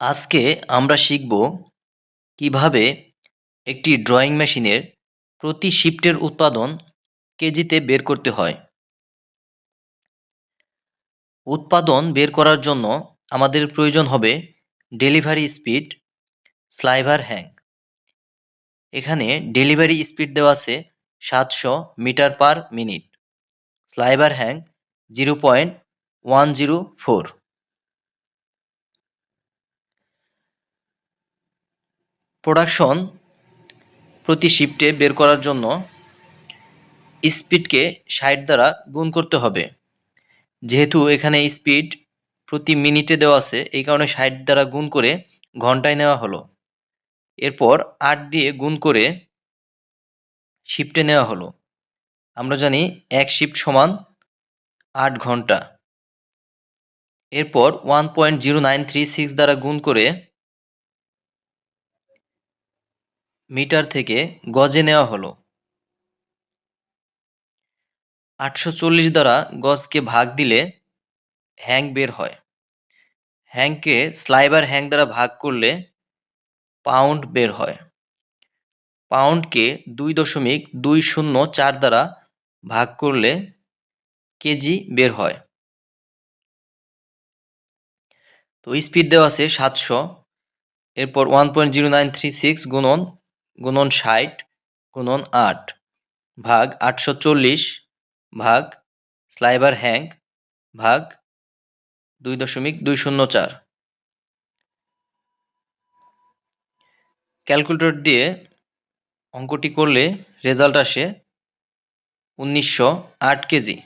আজকে আমরা শিখব কীভাবে একটি ড্রয়িং মেশিনের প্রতি শিফটের উৎপাদন কেজিতে বের করতে হয়। উৎপাদন বের করার জন্য আমাদের প্রয়োজন হবে ডেলিভারি স্পিড স্লাইভার হ্যাং। এখানে ডেলিভারি স্পিড দেওয়া আছে সাতশো metre per minute. Sliver hank zero point one zero four. Production প্রতি শিফটে বের করার জন্য স্পিডকে ষাট দ্বারা গুণ করতে হবে। যেহেতু এখানে স্পিড প্রতি মিনিটে দেওয়া আছে, এই কারণে ষাট দ্বারা গুণ করে ঘন্টায় নেওয়া হলো। এরপর আট দিয়ে গুণ করে শিফটে নেওয়া হলো। আমরা জানি এক শিফট সমান আট ঘণ্টা। এরপর one point zero nine three six দ্বারা গুণ করে মিটার থেকে গজে নেওয়া হলো। আটশো চল্লিশ দ্বারা গজকে ভাগ দিলে হ্যাং বের হয়। হ্যাংকে স্লাইবার হ্যাং দ্বারা ভাগ করলে পাউন্ড বের হয়। পাউন্ডকে দুই দশমিক দুই শূন্য চার দ্বারা ভাগ করলে কেজি বের হয়। তো স্পিড দেওয়া আছে সাতশো, এরপর one point zero nine three six গুণন গুণন ষাট গুণন আট ভাগ আটশো চল্লিশ ভাগ স্লাইবার হ্যাং ভাগ দুই দশমিক দুই শূন্য চার। ক্যালকুলেটর দিয়ে অঙ্কটি করলে রেজাল্ট আসে উনিশশো আট কেজি।